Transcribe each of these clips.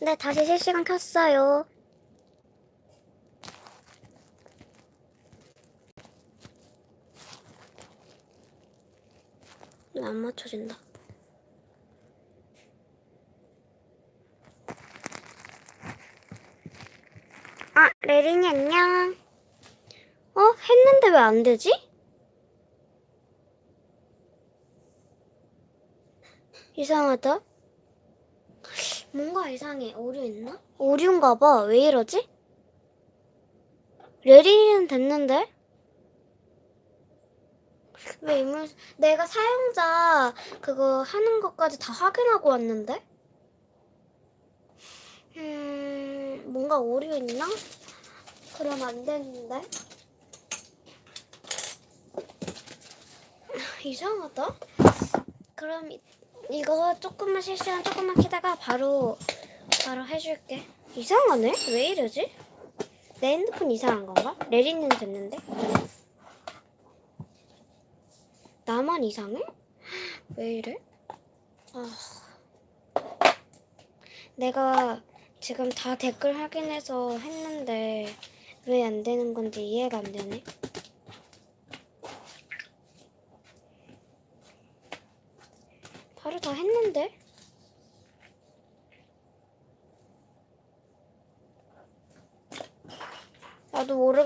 네, 다시 실시간 켰어요. 왜안 맞춰진다. 아, 레린이 안녕. 어? 했는데 왜 안 되지? 이상하다. 뭔가 이상해. 오류 있나? 오류인가 봐. 왜 이러지? 레린이는 됐는데? 왜 이물 내가 사용자 그거 하는 것까지 다 확인하고 왔는데? 음, 뭔가 오류 있나? 그럼 안 되는데? 이상하다. 그럼 이- 이거 조금만 실시간 조금만 키다가 바로 바로 해줄게. 이상하네? 왜 이러지? 내 핸드폰 이상한 건가? 레리는 됐는데? 나만 이상해? 왜 이래? 아... 내가 지금 다 댓글 확인해서 했는데 왜 안 되는 건지 이해가 안 되네. 바로 다 했는데?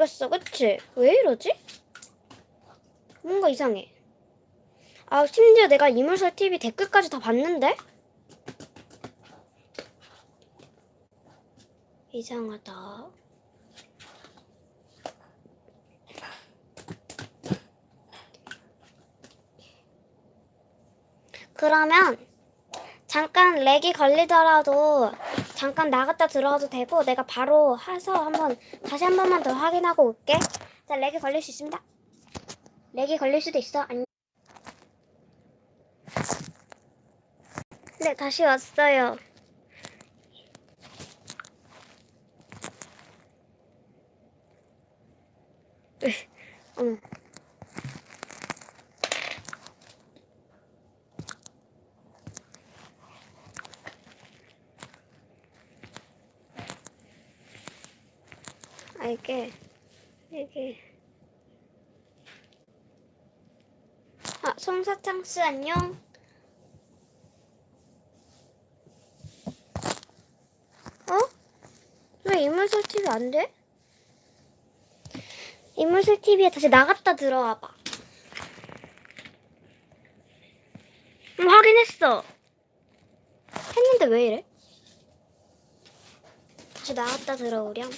모르겠어, 그치? 왜 이러지? 뭔가 이상해. 아, 심지어 내가 이물설 TV 댓글까지 다 봤는데? 이상하다. 그러면 잠깐 렉이 걸리더라도 잠깐 나갔다 들어와도 되고 내가 바로 해서 한번 다시 한 번만 더 확인하고 올게. 자, 렉이 걸릴 수 있습니다. 렉이 걸릴 수도 있어. 아니. 네, 다시 왔어요. 으, 어머. 아 이게 이게 아 송사창 씨 안녕. 어? 왜 이물설 TV 안 돼? 이물설 TV에 다시 나갔다 들어와 봐. 음, 확인했어. 했는데 왜 이래? 다시 나갔다 들어오렴.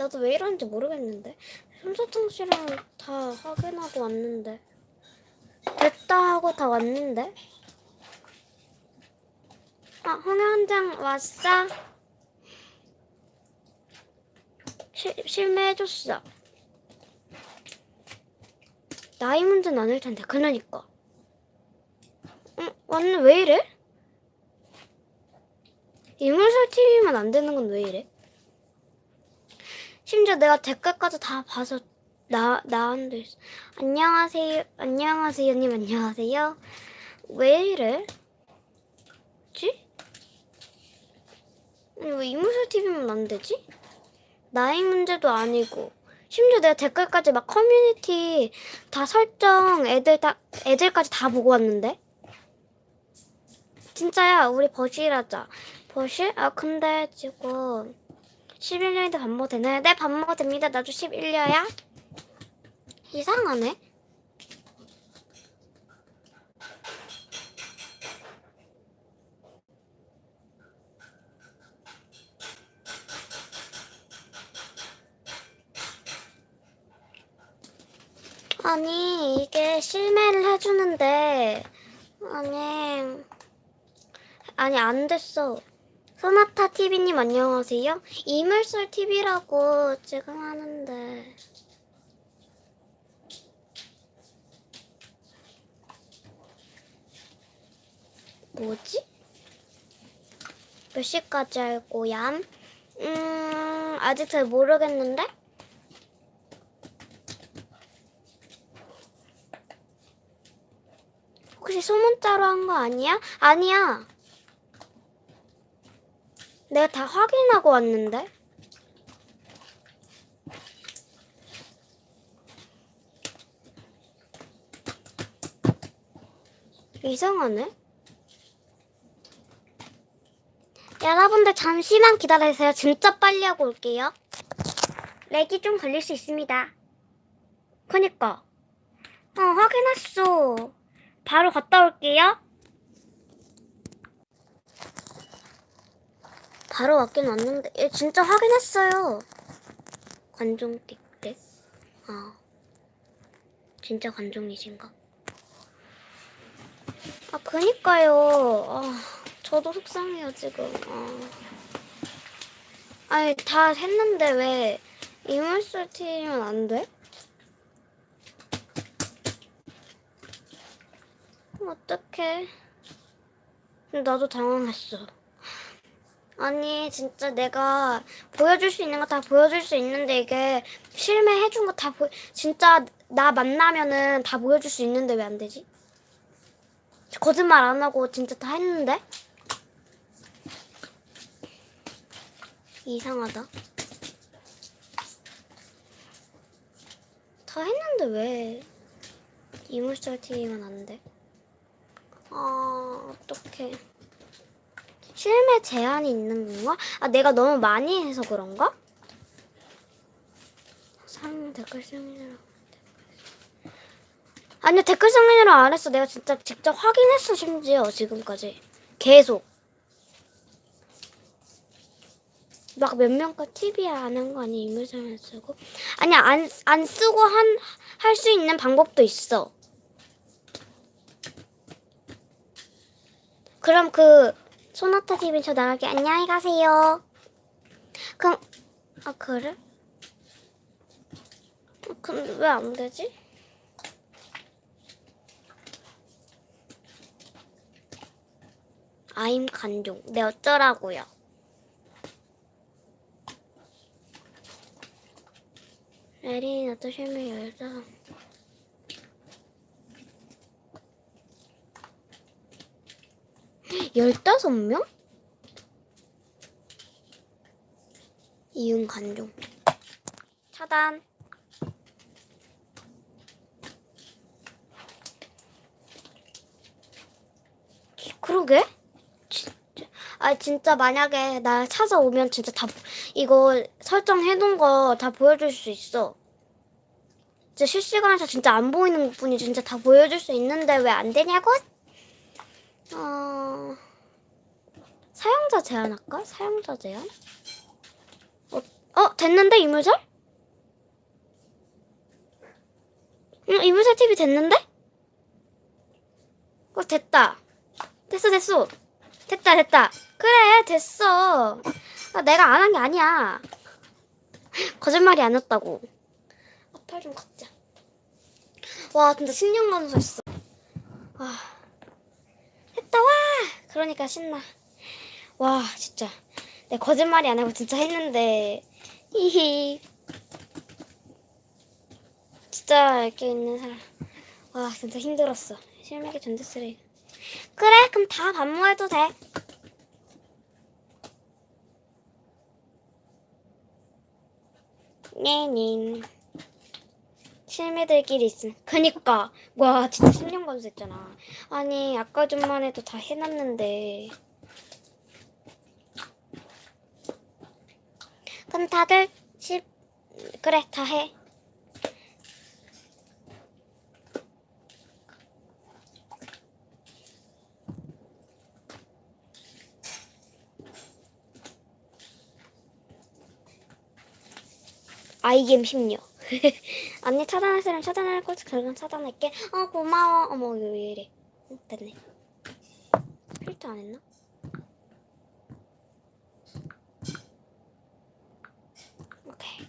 나도 왜 이러는지 모르겠는데. 솜사탕 씨랑 다 확인하고 왔는데. 됐다 하고 다 왔는데. 아, 홍현장 왔어? 실, 실매해줬어. 나이 문제는 아닐 텐데, 그러니까. 응, 왔네, 왜 이래? 이물설 TV만 안 되는 건 왜 이래? 심지어 내가 댓글까지 다 봐서 나, 나한테 있어. 안녕하세요, 안녕하세요 님, 안녕하세요. 왜 이래? 지? 아니, 왜 이물설 TV만 안 되지? 나이 문제도 아니고. 심지어 내가 댓글까지 막 커뮤니티 다 설정 애들 다, 애들까지 다 보고 왔는데? 진짜야, 우리 버실하자. 버실? 아, 근데 지금 11년인데 밥 먹어도 되나요? 네, 밥 먹어도 됩니다. 나도 11년이야. 이상하네. 아니, 이게 실매를 해주는데, 아니, 아니, 안 됐어. 소나타 TV님 안녕하세요. 이물솔 TV라고 지금 하는데. 뭐지? 몇 시까지 할 거야? 음, 아직 잘 모르겠는데? 혹시 소문자로 한 거 아니야? 아니야. 내가 다 확인하고 왔는데. 이상하네. 여러분들 잠시만 기다리세요. 진짜 빨리 하고 올게요. 렉이 좀 걸릴 수 있습니다. 그니까. 어, 확인했어. 바로 갔다 올게요. 바로 왔긴 왔는데, 얘 진짜 확인했어요. 관종 띡대? 아, 진짜 관종이신가? 아, 그니까요. 아, 저도 속상해요, 지금. 아. 아니, 다 했는데 왜 이물술 티면 안 돼? 어떡해. 나도 당황했어. 아니, 진짜 내가 보여줄 수 있는 거 다 보여줄 수 있는데 이게 실매 해준 거 다 보, 진짜 나 만나면은 다 보여줄 수 있는데 왜 안 되지? 거짓말 안 하고 진짜 다 했는데? 이상하다. 다 했는데 왜 이물살 튀기면 안 돼? 아, 어떡해. 실매 제한이 있는 건가? 아, 내가 너무 많이 해서 그런가? 사람 댓글 성인으로. 아니, 댓글 성인으로 안 했어. 내가 진짜 직접 확인했어, 심지어, 지금까지. 계속. 막 몇 명과 TV 안한거 아니, 이물살만 쓰고? 아니야, 안, 안 쓰고 한, 할 수 있는 방법도 있어. 그럼 그 소나타 TV 저 나가게 안녕히 가세요. 그럼 아 그래? 어, 근데 왜 안 되지? 아임 간종. 네 어쩌라고요? 에린 어떠시면 열다. 열다섯 명? 이윤 간종. 차단. 그러게? 진짜. 아 진짜 만약에 나 찾아오면 진짜 다 이거 설정해놓은 거 다 보여줄 수 있어. 진짜 실시간에서 진짜 안 보이는 것뿐이 진짜 다 보여줄 수 있는데 왜 안 되냐고? 어... 사용자 제한할까? 사용자 제한? 어, 어 됐는데 이물살? 응 이물살 TV 됐는데? 어 됐다. 됐어 됐어. 됐다 됐다. 그래 됐어. 아, 내가 안 한 게 아니야. 거짓말이 아니었다고. 앞팔 좀 걷자. 와 진짜 신령 감소했어. 와. 했다 와! 그러니까 신나. 와 진짜. 내 거짓말이 아니고 진짜 했는데. 히히. 진짜 이렇게 있는 사람. 와 진짜 힘들었어. 실명의 전대 쓰레기. 그래 그럼 다 반모해도 돼. 네네 실매들끼리 있음. 그니까 와 진짜 10년 감수했잖아. 아니 아까 전만 해도 다 해놨는데. 그럼 다들 실 그래 다 해. 아이겜 10년. 언니 차단할 사람 차단할 걸 결국 차단할게. 어 고마워. 어머 왜, 왜 이래? 응, 됐네. 필터 안 했나? 오케이.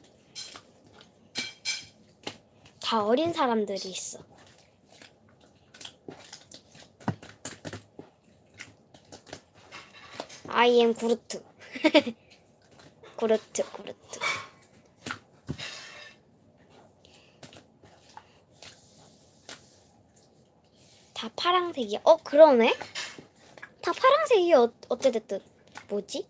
다 어린 사람들이 있어. I am 구루트. 구루트, 구루트. 다 파랑색이야. 어, 그러네? 다 파랑색이야. 어, 어찌됐든. 뭐지?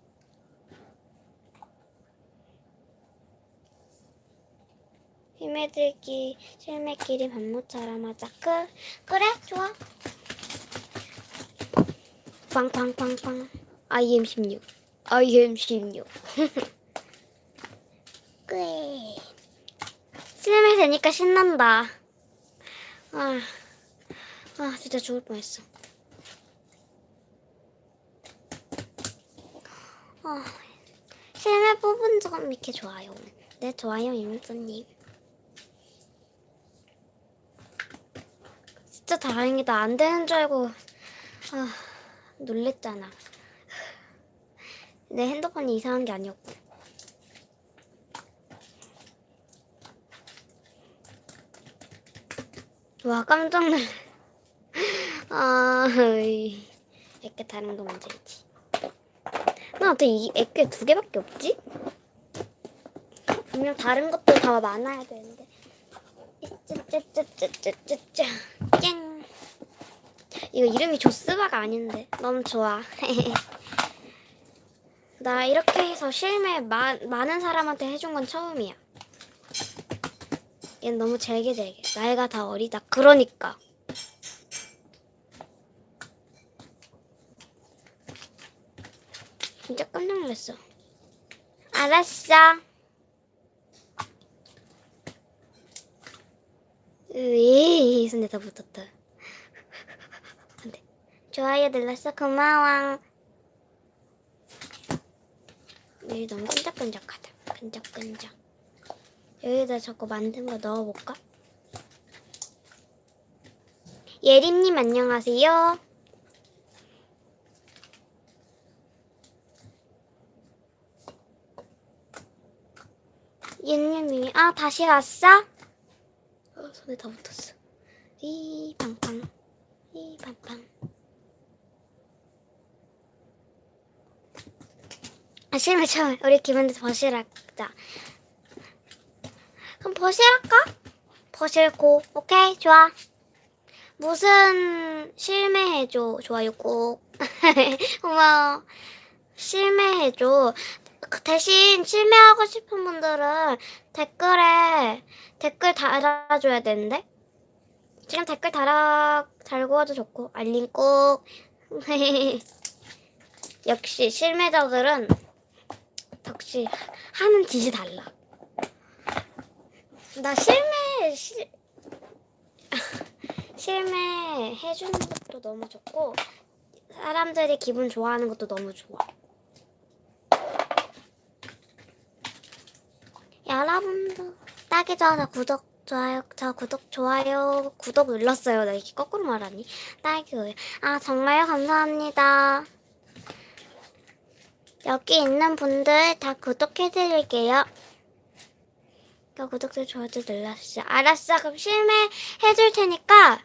힘에들기 실매끼리 반모처럼 하자. 그, 그래, 좋아. 빵빵빵빵. IM16. IM16. 꽤. 실매 되니까 신난다. 아. 아, 진짜 죽을 뻔했어. 아, 실내 뽑은 점 이렇게 좋아요. 네, 좋아요, 임수님. 진짜 다행이다. 안 되는 줄 알고, 아, 놀랬잖아. 내 핸드폰이 이상한 게 아니었고. 와, 깜짝 놀래. 아, 으이. 이렇게 다른 거 만들지. 나 어떻게 이 애께 두 개밖에 없지? 분명 다른 것도 다 많아야 되는데. 짜짜짜짜짜짜짜 짠. 이거 이름이 조스바가 아닌데 너무 좋아. 나 이렇게 해서 실매 마, 많은 사람한테 해준 건 처음이야. 얘는 너무 잘게 잘게. 나이가 다 어리다. 그러니까. 진짜 깜짝 놀랐어. 알았어. 으이, 손에 다 붙었다. 안 돼. 좋아요 눌렀어. 고마워. 여기 너무 끈적끈적하다. 끈적끈적. 여기다 자꾸 만든 거 넣어볼까? 예림님 안녕하세요. 윤유미 아 다시 왔어? 어, 손에 다 붙었어. 이 팡팡 이 팡팡. 아 실물 처음 우리 기분도 버실하자. 그럼 버실할까? 버실고 오케이 좋아. 무슨 실매해줘 좋아요 꼭 고마워 실매해줘 그 대신 실매하고 싶은 분들은 댓글에 댓글 달아줘야 되는데? 지금 댓글 달아 달고 와도 좋고 알림 꼭. 역시 실매자들은 역시 하는 짓이 달라. 나 실매 실 실매 해주는 것도 너무 좋고 사람들이 기분 좋아하는 것도 너무 좋아. 여러분도 따기 좋아서 구독 좋아요 저 구독 좋아요 구독 눌렀어요. 나 이렇게 거꾸로 말하니 딸기. 아 정말요 감사합니다. 여기 있는 분들 다 구독해드릴게요. 그 구독도 좋아요 눌러주세요. 알았어. 그럼 실매 해줄 테니까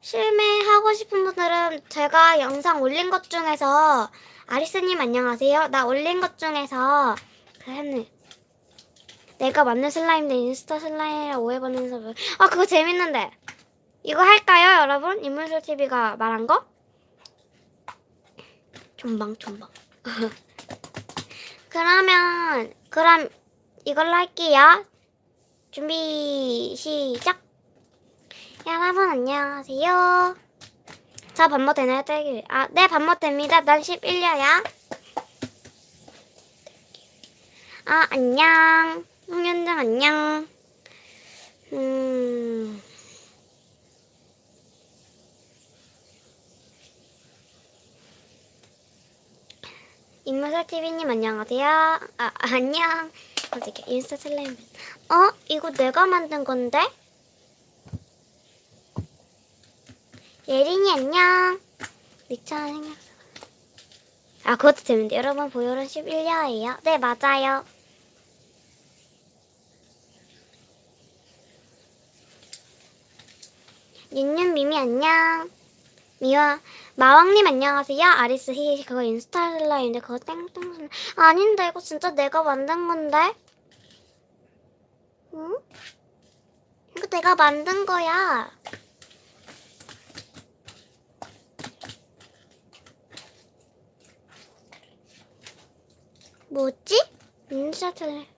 실매 하고 싶은 분들은 제가 영상 올린 것 중에서 아리스님 안녕하세요. 나 올린 것 중에서 그 했네. 내가 맞는 슬라임인데 인스타 슬라임이라 오해받는 사람. 아 그거 재밌는데. 이거 할까요, 여러분? 인물술 TV가 말한 거? 존방 존방. 그러면 그럼 이걸로 할게요. 준비 시작. 여러분 안녕하세요. 저 반모 되나요, 딸기? 아, 네 반모 됩니다. 난 11려야. 아 안녕. 홍현정 안녕. 음. 인물살 TV님 안녕하세요. 아 안녕. 어떻게 인스타 슬라임? 어 이거 내가 만든 건데? 예린이 안녕. 미쳐는 생각서. 아 그것도 재밌는데 여러분 보혈은 11려예요. 네 맞아요. 윤윤 미미 안녕. 미화 마왕님 안녕하세요. 아리스 히 그거 인스타 슬라임인데 그거 땡땡 아닌데 이거 진짜 내가 만든 건데. 응? 이거 내가 만든 거야. 뭐지? 인스타 슬라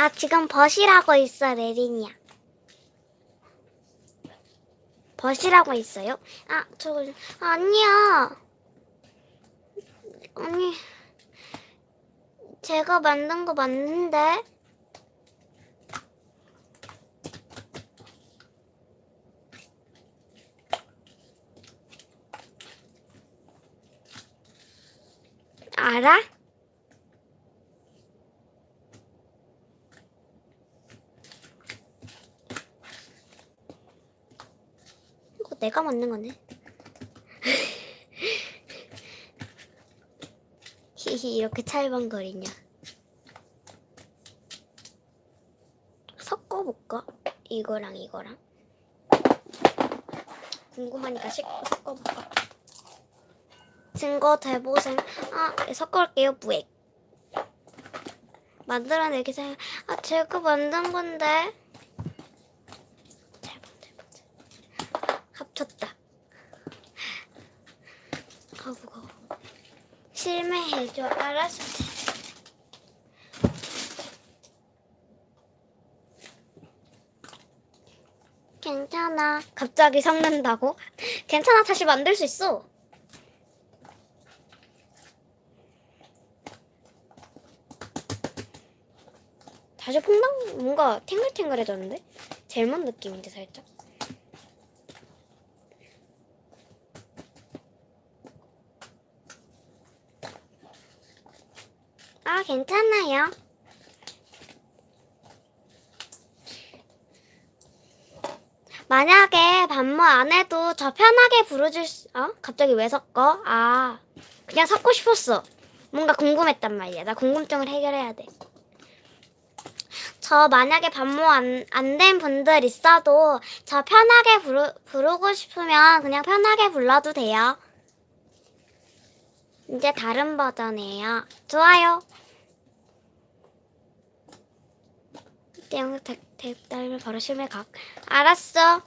아, 지금 버시라고 있어, 레린이야. 버시라고 있어요? 아, 저거, 아니야. 아니, 제가 만든 거 맞는데? 알아? 내가 만든 거네. 히히 이렇게 찰방거리냐. 섞어볼까? 이거랑 이거랑. 궁금하니까 식- 섞어볼까? 증거 대보생. 아, 섞을게요, 무액. 만들어내기 생각. 아, 제가 만든 건데. 대박, 대박, 대박. 합쳤다. 아, 무거워. 실매해줘. 알았어. 괜찮아. 갑자기 섞는다고? 괜찮아. 다시 만들 수 있어. 다시 퐁당 뭔가 탱글탱글해졌는데? 젤몬 느낌인데 살짝. 아 괜찮아요. 만약에 반모 안 해도 저 편하게 부르줄 수, 어? 갑자기 왜 섞어? 아, 그냥 섞고 싶었어. 뭔가 궁금했단 말이야. 나 궁금증을 해결해야 돼. 저 만약에 반모 안, 안 된 분들 있어도 저 편하게 부르, 부르고 싶으면 그냥 편하게 불러도 돼요. 이제 다른 버전이에요. 좋아요. 땡, 댓글 바로 실매 각. 알았어.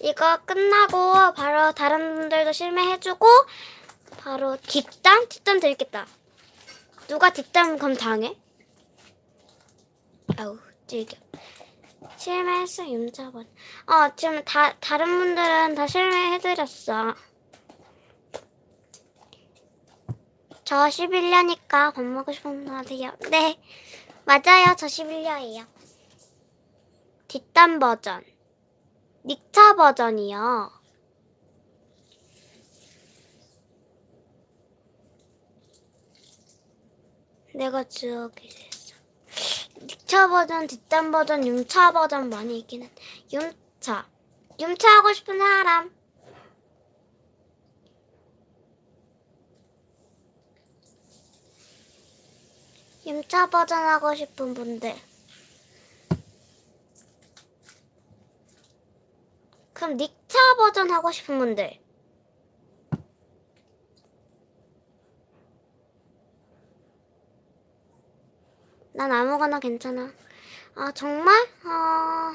이거 끝나고 바로 다른 분들도 실매 해주고 바로 뒷담? 뒷담 드리겠다. 누가 뒷담 그럼 당해? 아우 즐겨. 실매했어 윤자번. 어 지금 다 다른 분들은 다 실매해드렸어. 저 11려니까 밥 먹고 싶은 분 하세요. 네 맞아요 저 11려예요. 뒷담 버전. 닉차 버전이요. 내가 저기 했어. 닉차 버전, 뒷담 버전, 융차 버전 많이 있긴 한. 융차. 융차 하고 싶은 사람. 융차 버전 하고 싶은 분들. 그럼 닉차 버전 하고 싶은 분들. 난 아무거나 괜찮아. 아, 정말? 아.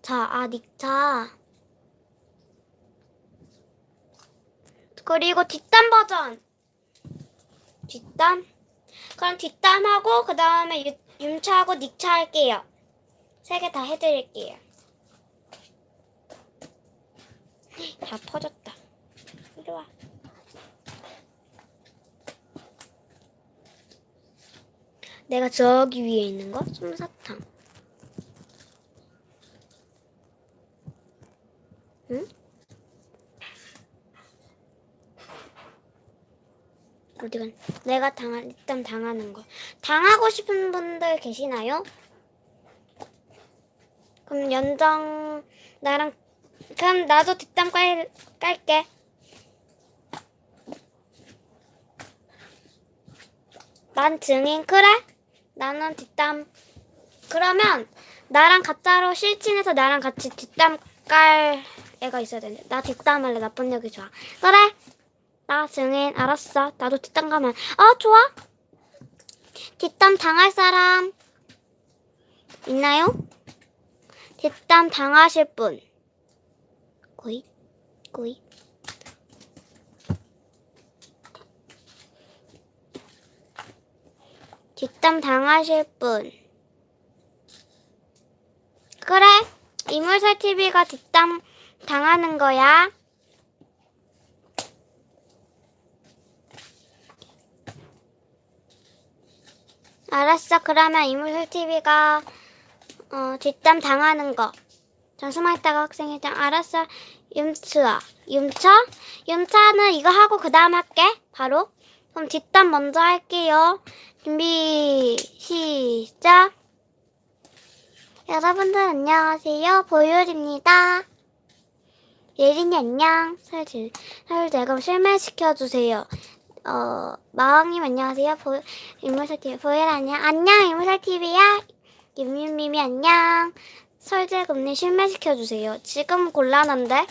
자, 아, 닉차. 그리고 뒷담 버전. 뒷담? 그럼 뒷담하고, 그 다음에 윤차하고 닉차 할게요. 세 개 다 해드릴게요. 다 퍼졌다. 이리 와. 내가 저기 위에 있는 거? 솜사탕. 응? 어디간? 내가 당한 일단 당하는 거. 당하고 싶은 분들 계시나요? 그럼 연정 나랑 그럼 나도 뒷담 깔, 깔게. 난 증인 그래? 나는 뒷담. 그러면 나랑 가짜로 실친해서 나랑 같이 뒷담 깔 애가 있어야 되는데 나 뒷담 할래 나쁜 여기 좋아. 그래? 나 승인 알았어. 나도 뒷담 가면. 어 좋아. 뒷담 당할 사람 있나요? 뒷담 당하실 분. 고이 고이. 뒷담 당하실 분. 그래. 이물살 TV가 뒷담 당하는 거야. 알았어. 그러면 이물살 TV가 어, 뒷담 당하는 거. 전수망했다가 학생회장 알았어. 윤츠아. 윤차? 윤차는 이거 하고 그 다음 할게. 바로. 그럼 뒷담 먼저 할게요. 준비 시작. 여러분들 안녕하세요. 보율입니다. 예린이 안녕. 설질 설대금 실매시켜 주세요. 어 마왕님 안녕하세요. 보 인물살 TV 보율 안녕. 안녕 인물살 TV야. 윤윤님이 안녕. 설재금님 실매시켜 주세요. 지금 곤란한데.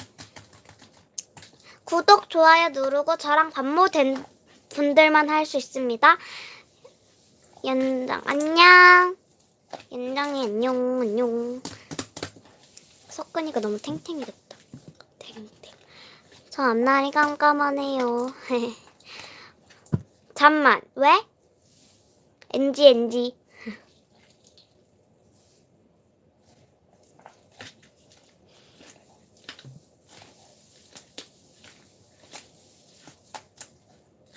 구독 좋아요 누르고 저랑 반모된 분들만 할 수 있습니다. 연장 안녕. 연장이 안녕 안녕. 섞으니까 너무 탱탱이 됐다. 탱탱. 저 앞날이 깜깜하네요. 잠만 왜? NG NG.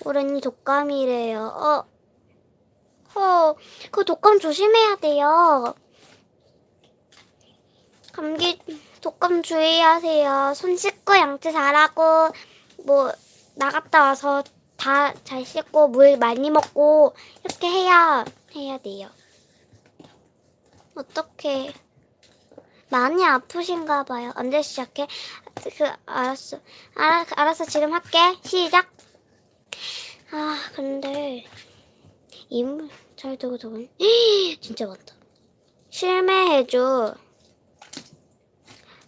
오렌이 독감이래요. 어, 어, 그 독감 조심해야 돼요. 감기 독감 주의하세요. 손 씻고 양치 잘하고 뭐 나갔다 와서 다 잘 씻고 물 많이 먹고 이렇게 해야 해야 돼요. 어떻게 많이 아프신가 봐요. 언제 시작해? 그 알았어. 알아, 알았어. 지금 할게. 시작. 아 근데 이물 잘 두고 두고 진짜 많다. 실매해줘.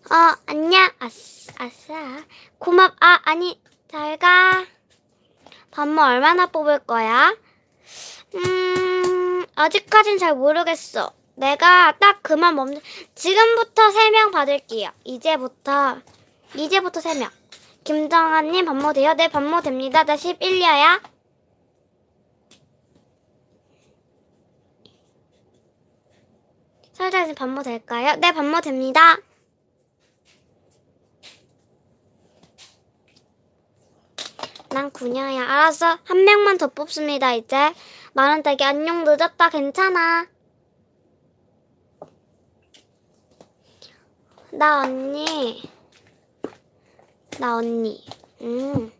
어, 안녕. 아싸. 고맙, 아, 아니, 잘 가. 밥뭐 얼마나 뽑을 거야? 음, 아직까진 잘 모르겠어. 내가 딱 그만 멈, 지금부터 3명 받을게요. 이제부터, 이제부터 3명. 김정아님 밥모 돼요? 네, 밥모 됩니다. 나 11려야. 설자님 밥모 될까요? 네, 밥모 됩니다. 난 구녀야. 알았어. 한 명만 더 뽑습니다, 이제. 만원 따기 안녕 늦었다. 괜찮아. 나 언니. 나 언니. 음.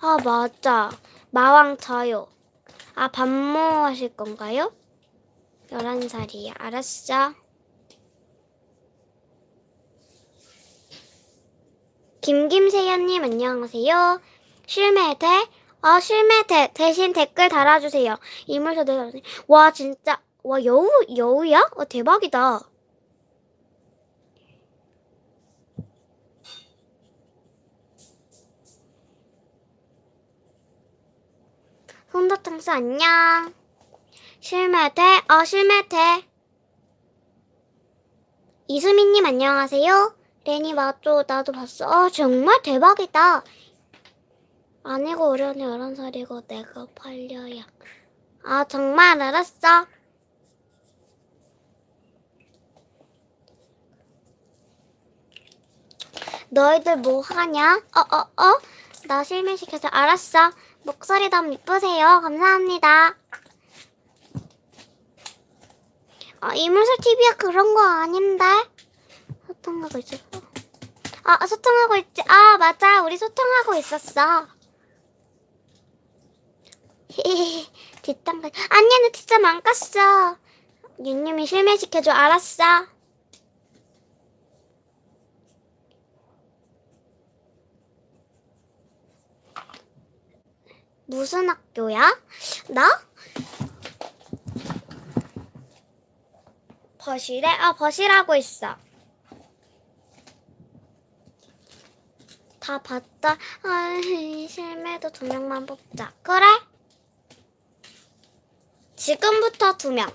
아, 맞아. 마왕 저요. 아, 반모 하실 건가요? 11살이야. 알았어. 김김세연님 안녕하세요. 실매대? 아 실매대 대신 댓글 달아주세요. 이물소 대와 진짜 와 여우 여우야? 와 대박이다. 손도통수 안녕. 실매대? 어 실매대. 이수민님 안녕하세요. 레니 맞죠? 나도 봤어. 아 정말 대박이다. 아니고 우리 언니 11살이고 내가 8려야. 아 정말 알았어. 너희들 뭐 하냐? 어, 어, 어? 나 실매시켜서 알았어. 목소리 너무 이쁘세요. 감사합니다. 아, 이물살 TV야 그런 거 아닌데? 소통하고 있었어. 아, 소통하고 있지. 아, 맞아. 우리 소통하고 있었어. 뒷담가. 아니야, 나 진짜 망갔어. 윤님이 실매시켜줘. 알았어. 무슨 학교야? 나? 버실에? 아, 버실하고 있어. 다 봤다. 아, 실매도 두 명만 뽑자. 그래? 지금부터 두 명.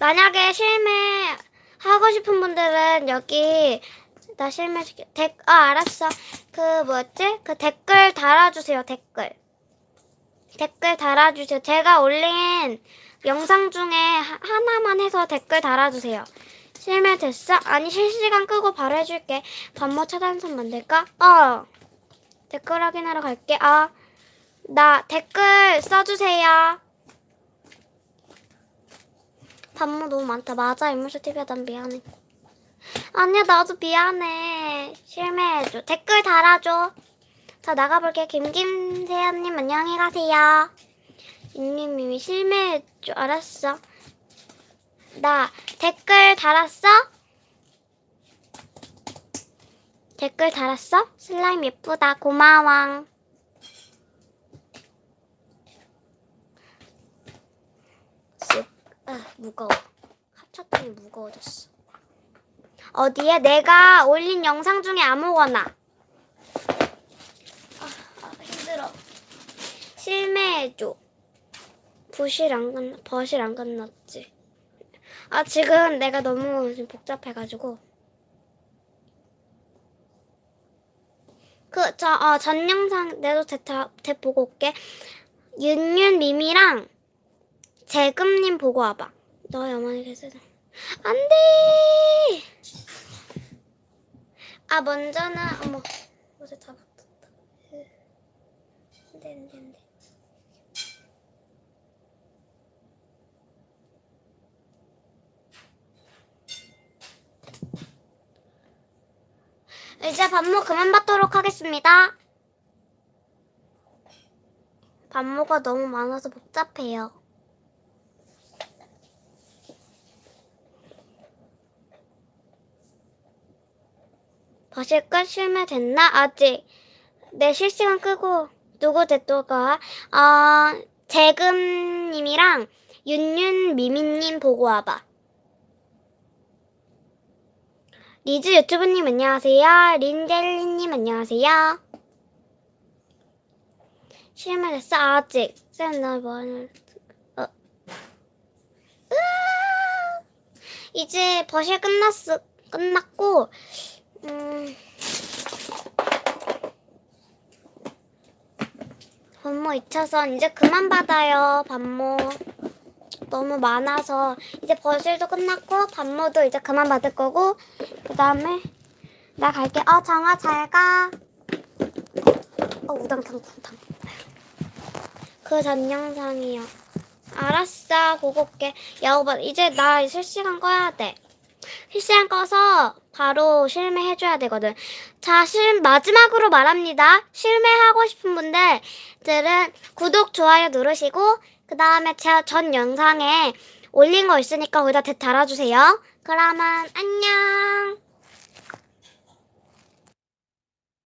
만약에 실매 하고 싶은 분들은 여기 나 실매. 댓, 아, 알았어. 그 뭐였지? 그 댓글 달아주세요. 댓글. 댓글 달아주세요. 제가 올린 영상 중에 하- 하나만 해서 댓글 달아주세요. 실매 됐어? 아니 실시간 끄고 바로 해줄게. 반모 차단선 만들까? 어. 댓글 확인하러 갈게. 아, 나 댓글 써주세요. 반모 너무 많다. 맞아, 인물쇼 TV야. 난 미안해. 아니야, 나도 미안해. 실매해줘. 댓글 달아줘. 자, 나가볼게. 김김세연님, 안녕히 가세요. 임님님이 실매해줘. 알았어. 나 댓글 달았어? 댓글 달았어? 슬라임 예쁘다. 고마워. 아, 무거워. 합쳤더니 무거워졌어. 어디에? 내가 올린 영상 중에 아무거나. 아, 아 힘들어. 실매해줘. 부실 안 끝, 버실 안 끝났지. 아, 지금 내가 너무 지금 복잡해가지고. 그, 저, 어, 전 영상 내도 대, 대 보고 올게. 윤윤 미미랑 재금님 보고 와봐. 너의 어머니 계세요. 안 돼! 아, 먼저는, 어머, 어제 다 바꿨다. 안 돼, 안 돼, 안 돼. 이제 반모 그만 받도록 하겠습니다. 반모가 너무 많아서 복잡해요. 버실 끝 실매 됐나? 아직. 내 실시간 끄고 누구 됐도가 아 재금님이랑 윤윤 미미님 보고 와봐. 리즈 유튜브님 안녕하세요. 린젤리님 안녕하세요. 실망했어 아직. 쌤 나 뭐하는? 어. 으아! 이제 버실 끝났어. 끝났고 음. 반모 2차선 이제 그만 받아요. 반모. 너무 많아서 이제 버실도 끝났고 반모도 이제 그만 받을 거고 그 다음에 나 갈게. 어 정아 잘 가. 어 우당탕 탕탕. 그 전 영상이요. 알았어 보고 올게. 야 오빠 이제 나 실시간 꺼야 돼. 실시간 꺼서 바로 실매해줘야 되거든. 자, 실, 마지막으로 말합니다. 실매하고 싶은 분들은 구독, 좋아요 누르시고, 그 다음에 제가 전 영상에 올린 거 있으니까 거기다 댓 달아주세요. 그러면 안녕.